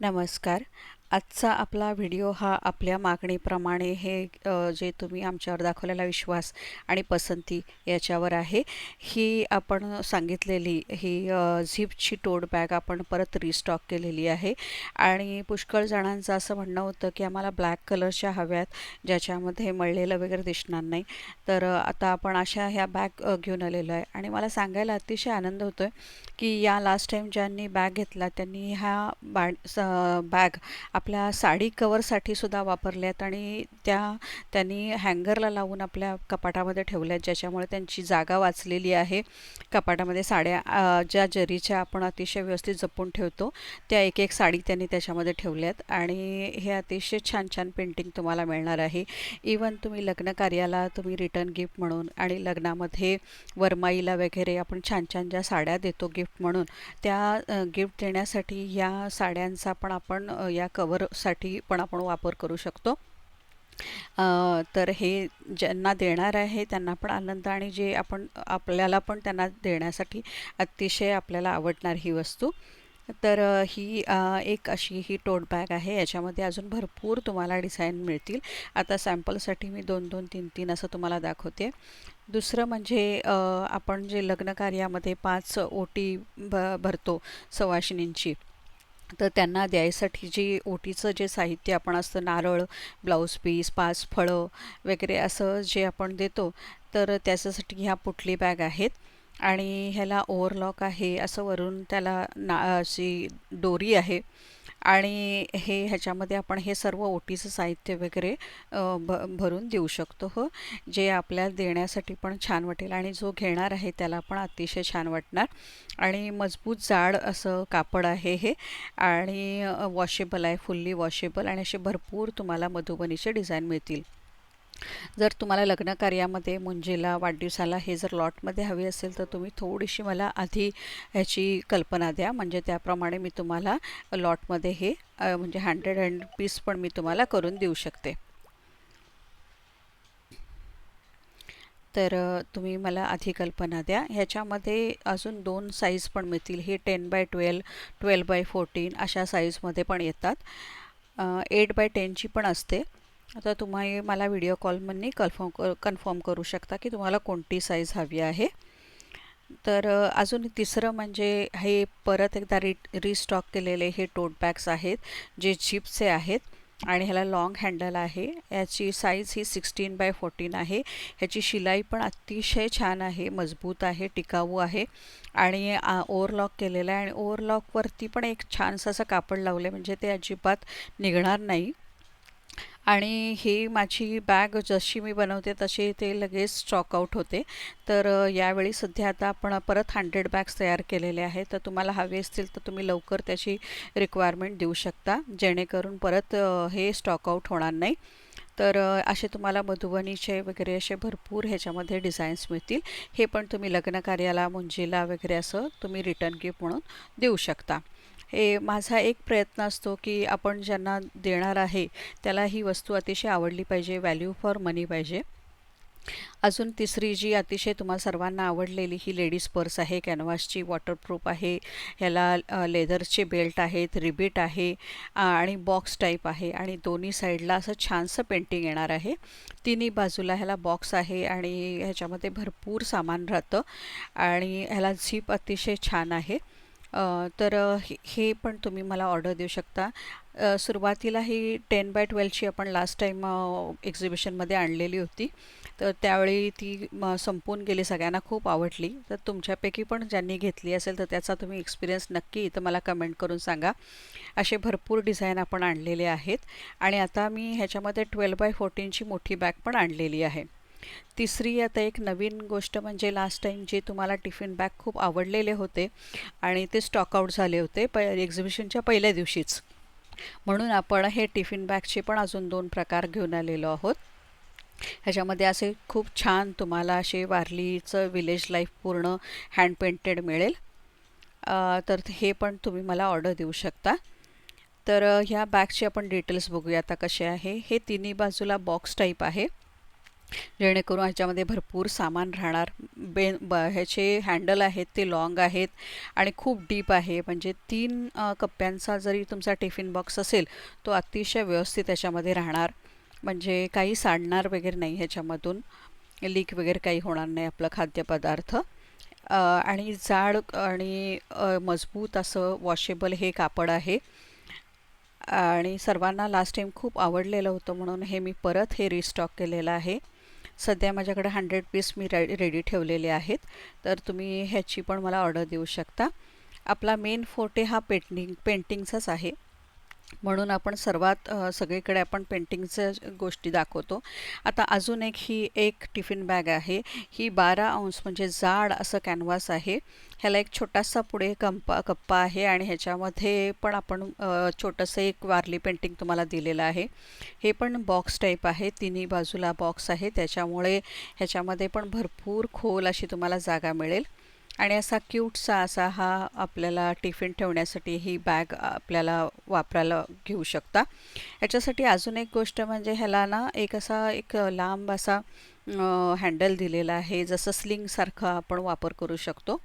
नमस्कार. आजचा आपला व्हिडिओ हा आपल्या मागणीप्रमाणे हे जे तुम्ही आमच्यावर दाखवलेला विश्वास आणि पसंती याच्यावर आहे. ही आपण सांगितलेली ही झिपची टोट बॅग आपण परत रिस्टॉक केलेली आहे. आणि पुष्कळ जणांचं असं म्हणणं होतं की आम्हाला ब्लॅक कलरच्या हव्यात ज्याच्यामध्ये मळलेलं वगैरे दिसणार नाही. तर आता आपण अशा ह्या बॅग घेऊन आलेलो आहे. आणि मला सांगायला अतिशय आनंद होतो आहे की या लास्ट टाईम ज्यांनी बॅग घेतला त्यांनी ह्या बॅ बॅग आपल्या साडी कवरसाठी सुद्धा वापरल्यात आणि त्या त्यांनी हँगरला लावून आपल्या कपाटामध्ये ठेवल्यात ज्याच्यामुळे त्यांची जागा वाचलेली आहे. कपाटामध्ये साड्या ज्या जरीच्या आपण अतिशय व्यवस्थित जपून ठेवतो त्या एक एक साडी त्यांनी त्याच्यामध्ये ठेवल्यात आणि हे अतिशय छान छान पेंटिंग तुम्हाला मिळणार आहे. इवन तुम्ही लग्न कार्याला तुम्ही रिटर्न गिफ्ट म्हणून आणि लग्नामध्ये वरमाईला वगैरे आपण छान छान ज्या साड्या देतो गिफ्ट म्हणून त्या गिफ्ट देण्यासाठी या साड्यांचा पण आपण या कव कवरसाठी पण आपण वापर करू शकतो. तर हे ज्यांना देणार आहे त्यांना पण आनंद आणि जे आपण आपल्याला पण त्यांना देण्यासाठी अतिशय आपल्याला आवडणार ही वस्तू. तर ही एक अशी ही टोट बॅग आहे. याच्यामध्ये अजून भरपूर तुम्हाला डिझाईन मिळतील. आता सॅम्पलसाठी मी दोन दोन तीन तीन असं तुम्हाला दाखवते. दुसरं म्हणजे आपण जे लग्न कार्यामध्ये पाच ओटी भ भरतो सवाशिनींची तर त्यांना द्यायसाठी जी ओटीचं जे साहित्य आपण असतं नारळ ब्लाऊज पीस पाच फळं वगैरे असं जे आपण देतो तर त्याच्यासाठी ह्या पुटली बॅग आहेत. आणि ह्याला ओव्हरलॉक आहे असं वरून त्याला ना अशी दोरी आहे. आणि हे ह्याच्यामध्ये आपण हे सर्व ओटीचं साहित्य वगैरे भ भरून देऊ शकतो हो. जे आपल्याला देण्यासाठी पण छान वाटेल आणि जो घेणार आहे त्याला पण अतिशय छान वाटणार. आणि मजबूत जाड असं कापड आहे हे. आणि वॉशेबल आहे फुल्ली वॉशेबल आणि असे भरपूर तुम्हाला मधुबनीचे डिझाईन मिळतील. जर तुम्हाला लग्न कार्यामध्ये मुंजीला वाढदिवसाला हे जर लॉटमध्ये हवी असेल तर तुम्ही थोडीशी मला आधी ह्याची कल्पना द्या. म्हणजे त्याप्रमाणे मी तुम्हाला लॉटमध्ये हे म्हणजे हंड्रेड हंड्रेड पीस पण मी तुम्हाला करून देऊ शकते. तर तुम्ही मला आधी कल्पना द्या. ह्याच्यामध्ये अजून दोन साईज पण मिळतील. हे ten by twelve twelve by fourteen अशा साईजमध्ये पण येतात. एट बाय टेनची पण असते. आता तुम्ही मला व्हिडिओ कॉलमधनी कन्फर्म कर कन्फर्म करू शकता की तुम्हाला कोणती साईज हवी आहे. तर अजून तिसरं म्हणजे हे परत एकदा रि रिस्टॉक केलेले हे टोट बॅग्स आहेत जे जिपचे आहेत आणि ह्याला लाँग हँडल आहे. याची साईज ही सिक्स्टीन बाय फोर्टीन आहे. ह्याची शिलाई पण अतिशय छान आहे मजबूत आहे टिकाऊ आहे आणि ओवरलॉक केलेलं आहे आणि ओवरलॉकवरती पण एक छानसं असं कापड लावलं आहे म्हणजे ते अजिबात निघणार नाही. आणि ही माझी बॅग जशी मी बनवते तशी ते लगेच स्टॉकआउट होते. तर यावेळी सध्या आता आपण परत हंड्रेड बॅग्स तयार केलेले आहेत. तर तुम्हाला हवे असतील तर तुम्ही लवकर त्याची रिक्वायरमेंट देऊ शकता जेणेकरून परत हे स्टॉकआउट होणार नाही. तर असे तुम्हाला मधुबनीचे वगैरे असे भरपूर ह्याच्यामध्ये डिझाईन्स मिळतील. हे पण तुम्ही लग्न कार्याला मुंजीला वगैरे असं तुम्ही रिटर्न गिफ्ट म्हणून देऊ शकता. ए माझा एक प्रयत्न असतो की आपण ज्यांना देणार आहे त्याला ही वस्तू अतिशय आवडली पाहिजे व्हॅल्यू फॉर मनी पाहिजे. अजून तिसरी जी अतिशय तुम्हाला सर्वांना आवडलेली ही लेडीज पर्स आहे कॅनव्हासची वॉटरप्रूफ आहे ह्याला लेदरचे बेल्ट आहेत रिबीट आहे आणि बॉक्स टाईप आहे आणि दोन्ही साईडला असं छानसं पेंटिंग येणार आहे. तिन्ही बाजूला ह्याला बॉक्स आहे आणि ह्याच्यामध्ये भरपूर सामान राहतं आणि ह्याला झीप अतिशय छान आहे. तर हे हे पण तुम्ही मला ऑर्डर देऊ शकता. सुरुवातीला ही टेन बाय ट्वेल्वची आपण लास्ट टाईम एक्झिबिशनमध्ये आणलेली होती. तर त्यावेळी ती संपून गेली सगळ्यांना खूप आवडली. तर तुमच्यापैकी पण ज्यांनी घेतली असेल तर त्याचा तुम्ही एक्सपिरियन्स नक्की इथं मला कमेंट करून सांगा. असे भरपूर डिझाईन आपण आणलेले आहेत. आणि आता मी ह्याच्यामध्ये ट्वेल्व बाय फोर्टीनची मोठी बॅग पण आणलेली आहे. तिसरी आता एक नवीन गोष्ट म्हणजे लास्ट टाईम जे तुम्हाला टिफिन बॅग खूप आवडलेले होते आणि ते स्टॉकआउट झाले होते प एक्झिबिशनच्या पहिल्या दिवशीच. म्हणून आपण हे टिफिन बॅगचे पण अजून दोन प्रकार घेऊन आलेलो आहोत. ह्याच्यामध्ये असे खूप छान तुम्हाला असे वारलीचं विलेज लाईफ पूर्ण हँड पेंटेड मिळेल तर हे पण तुम्ही मला ऑर्डर देऊ शकता. तर ह्या बॅगचे आपण डिटेल्स बघूया आता कसे आहे. हे तिन्ही बाजूला बॉक्स टाईप आहे. जेणेकरून ह्याच्यामध्ये भरपूर सामान राहणार. बे ब ह्याचे हँडल आहेत ते लाँग आहेत आणि खूप डीप आहे. म्हणजे तीन कप्प्यांचा जरी तुमचा टिफिन बॉक्स असेल तो अतिशय व्यवस्थित ह्याच्यामध्ये राहणार. म्हणजे काही सांडणार वगैरे नाही ह्याच्यामधून. लीक वगैरे काही होणार नाही आपलं खाद्यपदार्थ. आणि जाड आणि मजबूत असं वॉशेबल हे कापड आहे. आणि सर्वांना लास्ट टाईम खूप आवडलेलं होतं म्हणून हे मी परत हे रिस्टॉक केलेलं आहे. सध्या माझ्याकडे हंड्रेड पीस मी रे रेडी ठेवलेले आहेत. तर तुम्ही ह्याची पण मला ऑर्डर देऊ शकता. आपला मेन फोटे हा पेंटिंग पेंटिंगचाच आहे. म्हणून आपण सर्वात सगळीकडे आपण पेंटिंगचं गोष्टी दाखवतो. आता अजून एक ही एक टिफिन बॅग आहे. ही बारा अंश म्हणजे जाड असं कॅनव्हास आहे. ह्याला एक छोटासा पुढे कंपा कप्पा आहे आणि ह्याच्यामध्ये पण आपण छोटंसं एक वारली पेंटिंग तुम्हाला दिलेलं आहे. हे पण बॉक्स टाईप आहे. तिन्ही बाजूला बॉक्स आहे. त्याच्यामुळे ह्याच्यामध्ये पण भरपूर खोल अशी तुम्हाला जागा मिळेल. आणि असा क्यूटसा असा हा आपल्याला टिफिन ठेवण्यासाठी ही बॅग आपल्याला वापरायला घेऊ शकता. याच्यासाठी अजून एक गोष्ट म्हणजे ह्याला ना एक असा एक लांब असा हँडल दिलेला आहे जसं स्लिंगसारखं आपण वापर करू शकतो.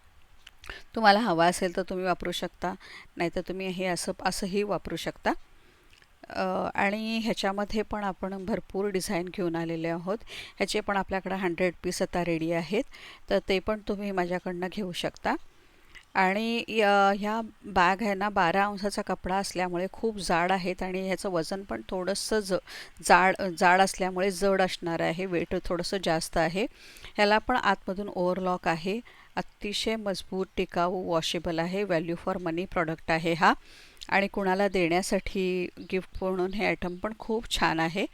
तुम्हाला हवा असेल तर तुम्ही वापरू शकता नाहीतर तुम्ही हे असं असंही वापरू शकता. आणि ह्याच्यामध्ये पण आपण भरपूर डिझाईन घेऊन आलेले आहोत. ह्याचे पण आपल्याकडं हंड्रेड पीस आता रेडी आहेत. तर ते पण तुम्ही माझ्याकडनं घेऊ शकता. आणि ह्या बॅग आहे ना बारा अंशाचा कपडा असल्यामुळे खूप जाड आहेत आणि ह्याचं वजन पण थोडंसं ज जाड जाड असल्यामुळे जड असणार आहे. वेट थोडंसं जास्त आहे. ह्याला पण आतमधून ओव्हरलॉक आहे. अतिशय मजबूत टिकाऊ वॉशेबल आहे. व्हॅल्यू फॉर मनी प्रॉडक्ट आहे हा. आणि कुणाला देण्यासाठी गिफ्ट म्हणून हे आयटम पण खूप छान आहे.